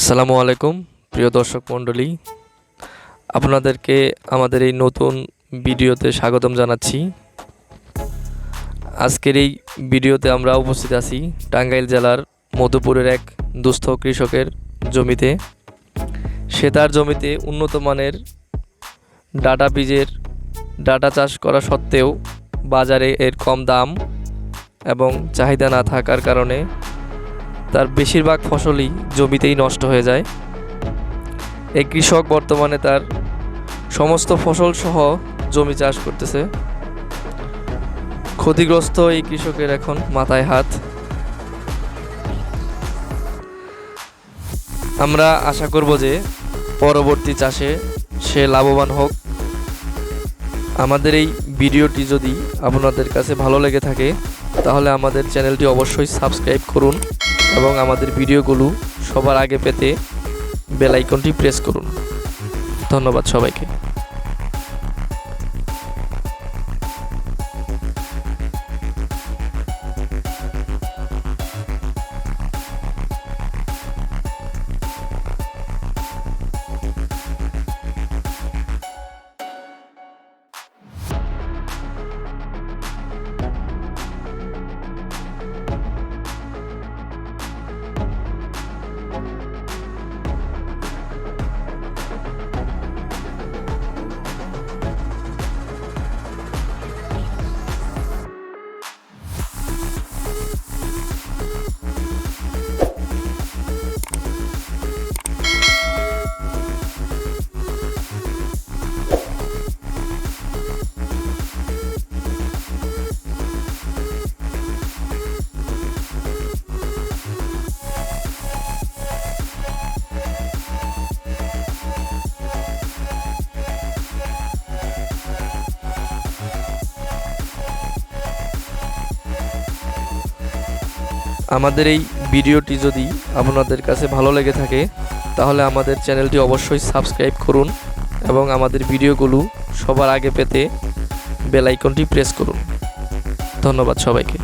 আসসালামু আলাইকুম, প্রিয় দর্শক মণ্ডলী। আপনাদেরকে আমাদের এই নতুন ভিডিওতে স্বাগতম জানাচ্ছি। আজকের এই ভিডিওতে আমরা উপস্থিত আছি টাঙ্গাইল জেলার মধুপুরের এক দুস্থ কৃষকের জমিতে। সে তার জমিতে উন্নত মানের ডাটা বীজের ডাটা চাষ করা সত্ত্বেও বাজারে এর কম দাম এবং চাহিদা না থাকার কারণে তার বেশিরভাগ ফসলই জমিতেই নষ্ট হয়ে যায়। এই কৃষক বর্তমানে তার সমস্ত ফসল সহ জমি চাষ করতেছে। ক্ষতিগ্রস্ত এই কৃষকের এখন মাথায় হাত। আমরা আশা করব যে পরবর্তী চাষে সে লাভবান হোক। আমাদের এই ভিডিওটি যদি আপনাদের কাছে ভালো লেগে থাকে, তাহলে আমাদের চ্যানেলটি অবশ্যই সাবস্ক্রাইব করুন। এবং আমাদের ভিডিওগুলো সবার আগে পেতে বেল আইকনটি প্রেস করুন। ধন্যবাদ সবাইকে। আমাদের এই ভিডিওটি যদি আপনাদের কাছে ভালো লেগে থাকে, তাহলে আমাদের চ্যানেলটি অবশ্যই সাবস্ক্রাইব করুন এবং আমাদের ভিডিওগুলো সবার আগে পেতে বেল আইকনটি প্রেস করুন। ধন্যবাদ সবাইকে।